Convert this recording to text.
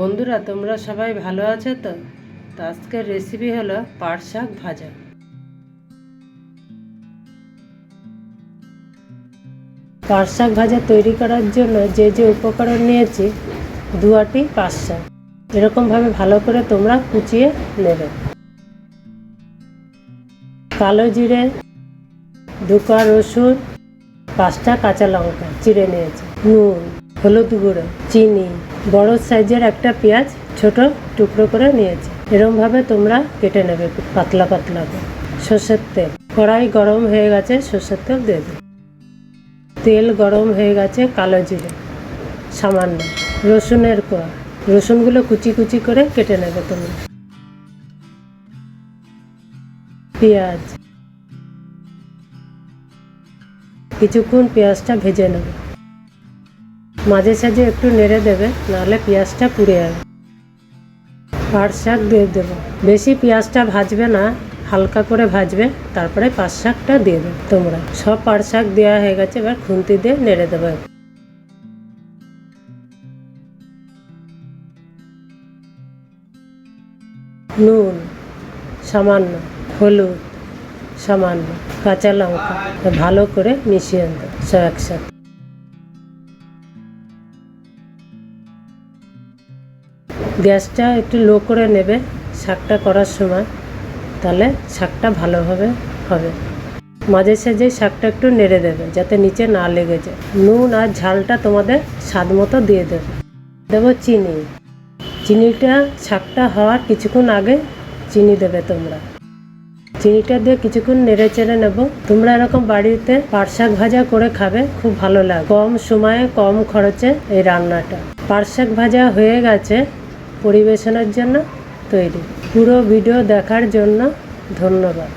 বন্ধুরা, তোমরা সবাই ভালো আছো তো? আজকের রেসিপি হলো পাট শাক ভাজা। পাট শাক ভাজা তৈরি করার জন্য যে যে উপকরণ নিয়েছি দু আটি পাট শাক। এরকমভাবে ভালো করে তোমরা কুচিয়ে নেবে। কালো জিরে দুকা রসুন, পাঁচটা কাঁচা লঙ্কা চিড়ে নিয়েছি, নুন, হলুদ গুঁড়ো, চিনি বড় সাইজের একটা পেঁয়াজ ছোট টুকরো করে নিয়েছি। এরমভাবে তোমরা কেটে নেবে, পাতলা পাতলা সর্ষের তেল। কড়াই গরম হয়ে গেছে, সর্ষের তেল দিয়ে দেবে তেল গরম হয়ে গেছে কালো জিরে, সামান্য। রসুনের কোয়া। রসুনগুলো কুচি কুচি করে কেটে নেবে তোমরা। পেঁয়াজ। কিছুক্ষণ পেঁয়াজটা ভেজে নেবে। মাঝে সাঝে একটু নেড়ে দেবে, নাহলে পেঁয়াজটা পুড়ে যাবে। পাট শাক দিয়ে দেবো। বেশি পেঁয়াজটা ভাজবে না, হালকা করে ভাজবে, তারপরে পাট শাকটা দিয়ে দেবে তোমরা। সব পাট শাক দেওয়া হয়ে গেছে, এবার খুন্তি দিয়ে নেড়ে দেবে। নুন, সামান্য, হলুদ, সামান্য, কাঁচা লঙ্কা, ভালো করে মিশিয়ে দেব সব একসাথে। গ্যাসটা একটু লো করে নেবে শাকটা করার সময়, তাহলে শাকটা ভালোভাবে হবে মাঝে সাঝে শাকটা একটু নেড়ে দেবে, যাতে নিচে না লেগে যায়। নুন আর ঝালটা তোমাদের স্বাদ মতো দিয়ে দেবে। দেবো চিনি। চিনিটা, শাকটা হওয়ার কিছুক্ষণ আগে চিনি দেবে তোমরা। চিনিটা দিয়ে কিছুক্ষণ নেড়ে চেড়ে নেব। তোমরা এরকম বাড়িতে পাট শাক ভাজা করে খাবে, খুব ভালো লাগে। কম সময়ে কম খরচে এই রান্নাটা। পাট শাক ভাজা হয়ে গেছে পরিবেশনের জন্য তৈরি। পুরো ভিডিও দেখার জন্য ধন্যবাদ।